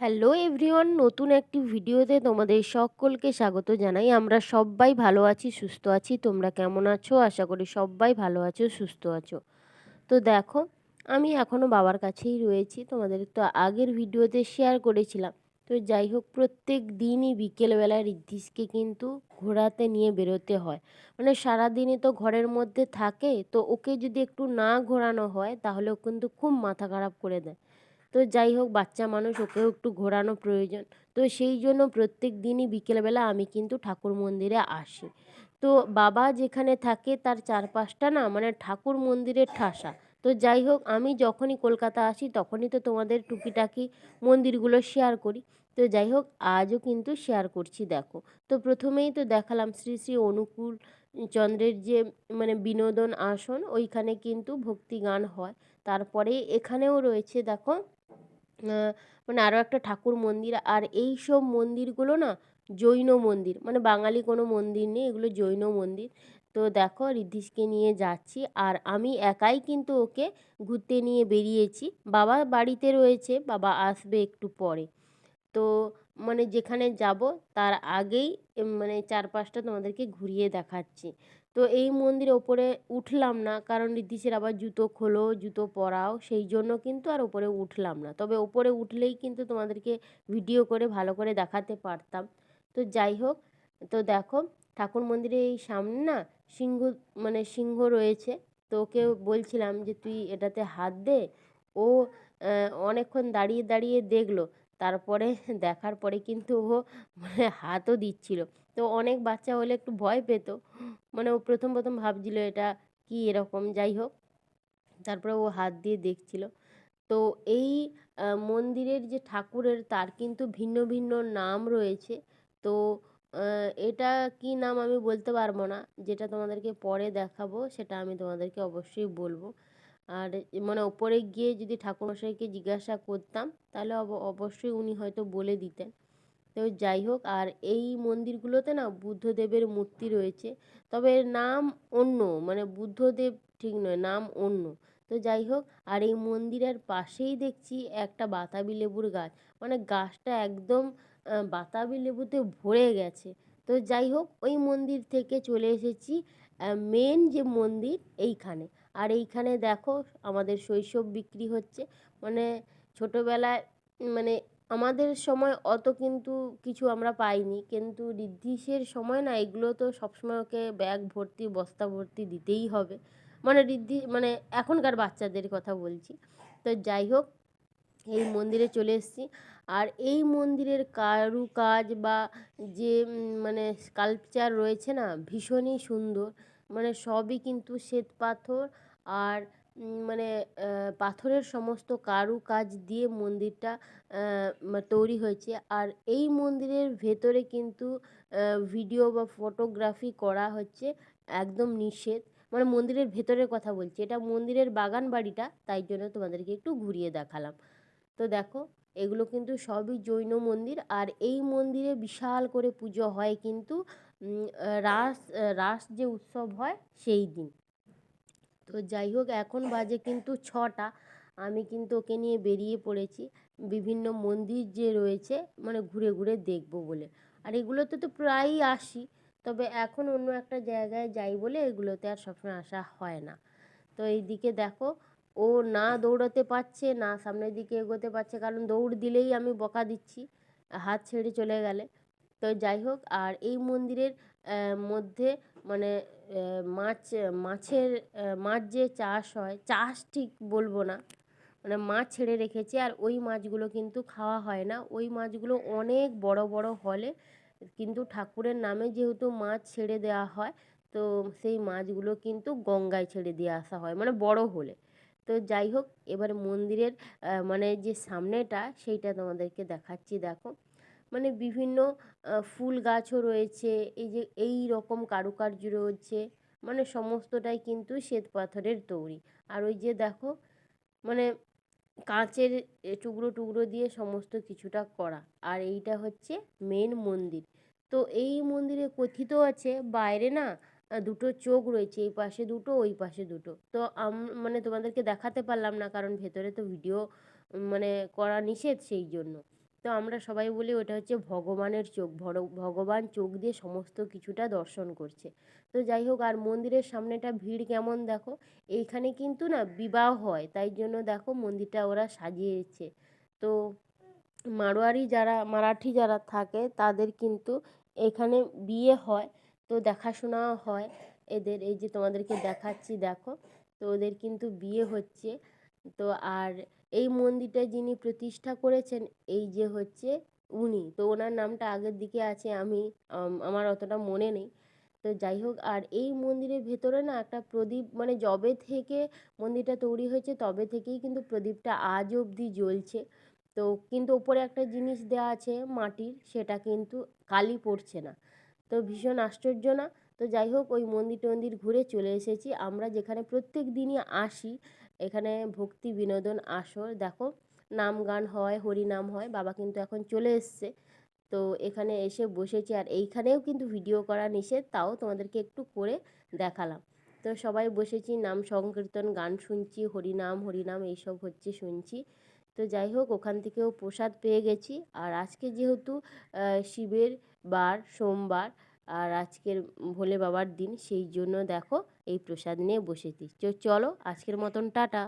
Hello everyone, নতুন একটি ভিডিওতে তোমাদের সকলকে স্বাগত জানাই। আমরা সবাই ভালো আছি, সুস্থ আছি। তোমরা কেমন আছো? আশা করি সবাই ভালো আছো, সুস্থ আছো। তো দেখো, আমি এখনও বাবার কাছেই রয়েছি। তোমাদের তো আগের ভিডিওতে শেয়ার করেছিলাম। তো যাই হোক, প্রত্যেক দিনই বিকেলবেলা ঋদ্ধিসকে কিন্তু ঘোরাতে নিয়ে বেরোতে হয়। মানে সারাদিনই তো ঘরের মধ্যে থাকে। তো ওকে যদি একটু না ঘোরানো হয়, তাহলে ও কিন্তু খুব মাথা খারাপ করে দেয়। তো যাই হোক, বাচ্চা মানুষ, ওকেও একটু ঘোরানো প্রয়োজন। তো সেই জন্য প্রত্যেক দিনই বিকেলবেলা আমি কিন্তু ঠাকুর মন্দিরে আসি। তো বাবা যেখানে থাকে, তার চারপাশটা না মানে ঠাকুর মন্দিরের ঠাসা। তো যাই হোক, আমি যখনই কলকাতা আসি, তখনই তো তোমাদের টুকিটাকি মন্দিরগুলো শেয়ার করি। তো যাই হোক, আজও কিন্তু শেয়ার করছি, দেখো। তো প্রথমেই তো দেখালাম শ্রী শ্রী অনুকূল চন্দ্রের যে মানে বিনোদন আসন, ওইখানে কিন্তু ভক্তি গান হয়। তারপরে এখানেও রয়েছে, দেখো মানে আরও একটা ঠাকুর মন্দির, আর এই সব মন্দিরগুলো না জৈন মন্দির মানে বাঙালি কোনো মন্দির নেই, এগুলো জৈন মন্দির। তো দেখো ঋদ্ধিসকে নিয়ে যাচ্ছি, আর আমি একাই কিন্তু ওকে ঘুরতে নিয়ে বেরিয়েছি। বাবা বাড়িতে রয়েছে, বাবা আসবে একটু পরে। তো মানে যেখানে যাব, তার আগেই মানে চারপাশটা তোমাদেরকে ঘুরিয়ে দেখাচ্ছি। তো এই মন্দিরে ওপরে উঠলাম না, কারণ ঋদ্ধিসের আবার জুতো খোলো, জুতো পরাও, সেই জন্য কিন্তু আর ওপরে উঠলাম না। তবে ওপরে উঠলেই কিন্তু তোমাদেরকে ভিডিও করে ভালো করে দেখাতে পারতাম। তো যাই হোক, তো দেখো, ঠাকুর মন্দিরে এই সামনে না সিংহ মানে সিংহ রয়েছে। তো ওকে বলছিলাম যে, তুই এটাতে হাত দে। ও অনেকক্ষণ দাঁড়িয়ে দাঁড়িয়ে দেখল। তারপরে দেখার পরে কিন্তু ও মানে হাতও দিচ্ছিল। তো অনেক বাচ্চা হলে একটু ভয় পেত। মানে ও প্রথম প্রথম ভাবছিল এটা কি এরকম, যাই হোক। তারপরে ও হাত দিয়ে দেখছিল। তো এই মন্দিরের যে ঠাকুরের তার কিন্তু ভিন্ন ভিন্ন নাম রয়েছে। তো এটা কি নাম আমি বলতে পারব না। যেটা তোমাদেরকে পরে দেখাবো, সেটা আমি তোমাদেরকে অবশ্যই বলব। আর মানে ওপরে গিয়ে যদি ঠাকুরমশাইকে জিজ্ঞাসা করতাম, তাহলে অবশ্যই উনি হয়তো বলে দিতেন। তো যাই হোক, আর এই মন্দিরগুলোতে না বুদ্ধদেবের মূর্তি রয়েছে। তবে নাম অন্য মানে বুদ্ধদেব ঠিক নয়, নাম অন্য। তো যাই হোক, আর এই মন্দিরের পাশেই দেখছি একটা বাতাবি লেবুর গাছ। মানে গাছটা একদম বাতাবি লেবুতে ভরে গেছে। তো যাই হোক, ওই মন্দির থেকে চলে এসেছি মেন যে মন্দির এইখানে। আর এইখানে দেখো আমাদের শৈশব বিক্রি হচ্ছে। মানে ছোটোবেলায় মানে আমাদের সময় অত কিন্তু কিছু আমরা পাইনি। কিন্তু ঋদ্ধিসের সময় না এগুলো তো সবসময় ওকে ব্যাগ ভর্তি, বস্তা ভর্তি দিতেই হবে। মানে ঋদ্ধি মানে এখনকার বাচ্চাদের কথা বলছি। তো যাই হোক, এই মন্দিরে চলে এসেছি। আর এই মন্দিরের কারুকাজ বা যে মানে স্কাল্পচার রয়েছে না, ভীষণই সুন্দর। মানে সবই কিন্তু শ্বেত পাথর আর মানে পাথরের সমস্ত কারুকাজ দিয়ে মন্দিরটা তৈরি হয়েছে। আর এই মন্দিরের ভেতরে কিন্তু ভিডিও বা ফটোগ্রাফি করা হচ্ছে একদম নিষেধ। মানে মন্দিরের ভেতরের কথা বলছি। এটা মন্দিরের বাগান বাড়িটা, তাই জন্য তোমাদেরকে একটু ঘুরিয়ে দেখালাম। তো দেখো, এগুলো কিন্তু সবই জৈন মন্দির। আর এই মন্দিরে বিশাল করে পুজো হয় কিন্তু রাস রাস যে উৎসব হয়, সেই দিন। তো যাই হোক, এখন বাজে কিন্তু ছটা। আমি কিন্তু ওকে নিয়ে বেরিয়ে পড়েছি। বিভিন্ন মন্দির যে রয়েছে মানে ঘুরে ঘুরে দেখব বলে। আর এগুলোতে তো প্রায়ই আসি, তবে এখন অন্য একটা জায়গায় যাই বলে এগুলোতে আর সবসময় আসা হয় না। তো এই দিকে দেখো, ও না দৌড়াতে পারছে, না সামনের দিকে এগোতে পারছে, কারণ দৌড় দিলেই আমি বকা দিচ্ছি, হাত ছেড়ে চলে গেলে। তো যাই হোক, আর এই মন্দিরের মধ্যে মানে মাছ, মাছের মাছ যে চাষ হয়, চাষ ঠিক বলব না। মানে মাছ ছেড়ে রেখেছে আর ওই মাছগুলো কিন্তু খাওয়া হয় না। ওই মাছগুলো অনেক বড় বড় হলে কিন্তু ঠাকুরের নামে যেহেতু মাছ ছেড়ে দেওয়া হয়, তো সেই মাছগুলো কিন্তু গঙ্গায় ছেড়ে দিয়ে আসা হয় মানে বড় হলে। তো যাই হোক, এবার মন্দিরের মানে যে সামনেটা, সেইটা তোমাদেরকে দেখাচ্ছি, দেখো। মানে বিভিন্ন ফুল গাছও রয়েছে, এই যে এই রকম কারুকার্য রয়েছে মানে সমস্তটাই কিন্তু শ্বেত পাথরের তৈরি। আর ওই যে দেখো মানে কাঁচের টুকরো টুকরো দিয়ে সমস্ত কিছুটা করা। আর এইটা হচ্ছে মেন মন্দির। তো এই মন্দিরে কথিত আছে, বাইরে না দুটো চোখ রয়েছে, এই পাশে দুটো, ওই পাশে দুটো। তো আম মানে তোমাদেরকে দেখাতে পারলাম না, কারণ ভেতরে তো ভিডিও মানে করা নিষেধ সেই জন্য তো আমরা সবাই বলি ওটা হচ্ছে ভগবানের চোখ ভগবান চোখ দিয়ে সমস্ত কিছুটা দর্শন করছে। তো যাই হোক, আর মন্দিরের সামনেটা ভিড় কেমন দেখো? এইখানে কিন্তু না বিবাহ হয়, তাই জন্য দেখো মন্দিরটা ওরা সাজিয়েছে। তো মারোয়ারি যারা, মারাঠি যারা থাকে তাদের কিন্তু এখানে বিয়ে হয়, তো দেখাশোনা হয়। এদের, এই যে তোমাদেরকে দেখাচ্ছি, দেখো। তো ওদের কিন্তু বিয়ে হচ্ছে। তো আর এই মন্দিরটা যিনি প্রতিষ্ঠা করেছেন, এই যে হচ্ছে উনি, তো ওনার নামটা আগের দিকে আছে, আমি আমার অতটা মনে নেই। তো যাই হোক, আর এই মন্দিরের ভেতরে না একটা প্রদীপ মানে যবে থেকে মন্দিরটা তৈরি হয়েছে, তবে থেকেই কিন্তু প্রদীপটা আজ অবধি জ্বলছে। তো কিন্তু ওপরে একটা জিনিস দেওয়া আছে মাটির, সেটা কিন্তু কালি পড়ছে না। তো ভীষণ আশ্চর্য না? তো যাই হোক, ওই মন্দির টন্দির ঘুরে চলে এসেছি। আমরা যেখানে প্রত্যেক দিনই আসি এখানে ভক্তি বিনোদন আসর। দেখো, নাম গান হয়, হরিনাম হয়, বাবা কিন্তু এখন চলে এসছে। তো এখানে এসে বসেছি আর এইখানেও কিন্তু ভিডিও করা নিষেধ, তাও তোমাদেরকে একটু করে দেখালাম। তো সবাই বসেছি, নাম সংকীর্তন, গান শুনছি, হরিনাম হরিনাম এইসব হচ্ছে শুনছি। তো যাই হোক, ওখান থেকেও প্রসাদ পেয়ে গেছি। আর আজকে যেহেতু শিবের বার, সোমবার আর আজকের ভোলে বাবার দিন, সেই জন্য দেখো এই প্রসাদ নিয়ে বসেছি। চলো, আজকের মতন টাটা।